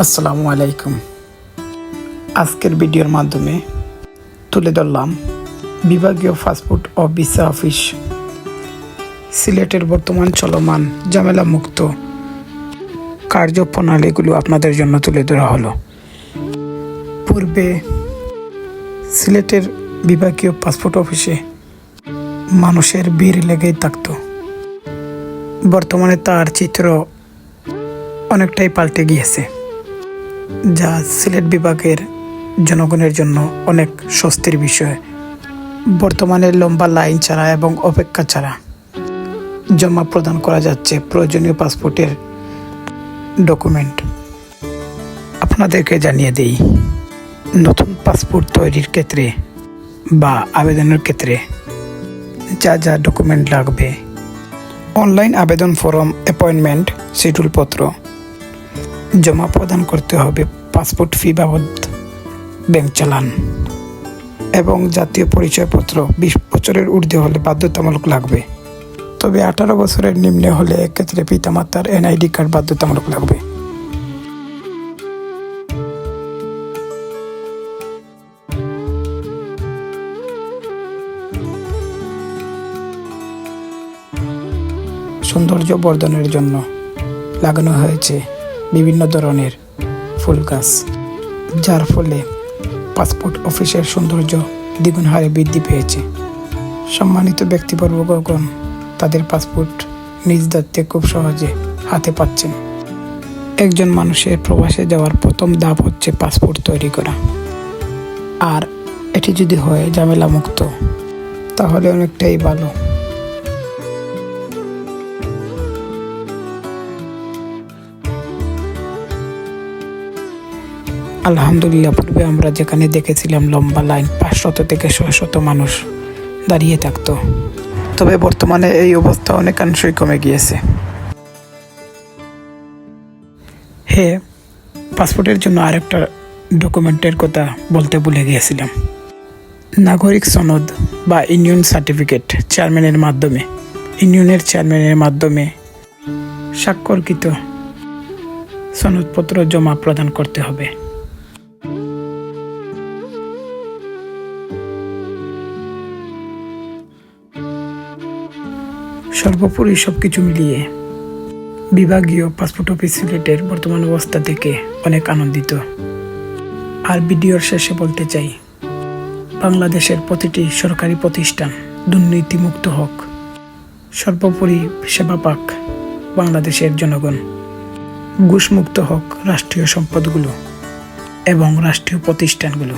আসসালামু আলাইকুম। আজকের ভিডিওর মাধ্যমে তুলে ধরলাম বিভাগীয় ফাস্টফুড ও ভিসা অফিস। সিলেটের বর্তমান চলমান ঝামেলা মুক্ত কার্যপ্রণালীগুলো আপনাদের জন্য তুলে ধরা হলো। পূর্বে সিলেটের বিভাগীয় পাসপোর্ট অফিসে মানুষের ভিড় লেগেই থাকতো। বর্তমানে তার চিত্র অনেকটাই পাল্টে গিয়েছে। যা সিলেট বিভাগের জনগণের জন্য অনেক স্বস্তির বিষয়। বর্তমানে লম্বা লাইন ছাড়া এবং অপেক্ষা ছাড়া জমা প্রদান করা যাচ্ছে প্রয়োজনীয় পাসপোর্টের ডকুমেন্ট। আপনাদেরকে জানিয়ে দেই, নতুন পাসপোর্ট তৈরির ক্ষেত্রে বা আবেদনের ক্ষেত্রে যা যা ডকুমেন্ট লাগবে। অনলাইন আবেদন ফর্ম, অ্যাপয়েন্টমেন্ট, শিডিউলপত্র জমা প্রদান করতে হবে, পাসপোর্ট ফি বাবদ ব্যাংক চালান এবং জাতীয় পরিচয়পত্র। বিশ বছরের ঊর্ধ্বে হলে বাধ্যতামূলক লাগবে। তবে আঠারো বছরের নিম্নে হলে এক্ষেত্রে পিতামাতার এনআইডি কার্ড বাধ্যতামূলক লাগবে। সৌন্দর্য বর্ধনের জন্য লাগানো হয়েছে বিভিন্ন ধরনের ফুল গাছ, যার ফলে পাসপোর্ট অফিসের সৌন্দর্য দ্বিগুণ হারে বৃদ্ধি পেয়েছে। সম্মানিত ব্যক্তিবর্গগণ, তাদের পাসপোর্ট নিজ দায়িত্বে খুব সহজে হাতে পাচ্ছেন। একজন মানুষের প্রবাসে যাওয়ার প্রথম ধাপ হচ্ছে পাসপোর্ট তৈরি করা। আর এটি যদি হয় ঝামেলা মুক্ত তাহলে অনেকটাই ভালো। আলহামদুলিল্লাহ, পূর্বে আমরা যেখানে দেখেছিলাম লম্বা লাইন পাঁচশত থেকে ছয়শত মানুষ দাঁড়িয়ে থাকতো। তবে বর্তমানে এই অবস্থা অনেকাংশই কমে গিয়েছে। হে, পাসপোর্টের জন্য আরেকটা ডকুমেন্টের কথা বলতে ভুলে গিয়েছিলাম। নাগরিক সনদ বা ইউনিয়ন সার্টিফিকেট চেয়ারম্যানের মাধ্যমে, ইউনিয়নের চেয়ারম্যানের মাধ্যমে স্বাক্ষরকৃত সনদপত্র জমা প্রদান করতে হবে। সর্বোপরি সব কিছু মিলিয়ে বিভাগীয় পাসপোর্ট অফিস সিলেটের বর্তমান অবস্থা থেকে অনেক আনন্দিত। আর ভিডিওর শেষে বলতে চাই, বাংলাদেশের প্রতিটি সরকারি প্রতিষ্ঠান দুর্নীতিমুক্ত হোক। সর্বোপরি সেবা পাক বাংলাদেশের জনগণ। ঘুষমুক্ত হোক রাষ্ট্রীয় সম্পদগুলো এবং রাষ্ট্রীয় প্রতিষ্ঠানগুলো।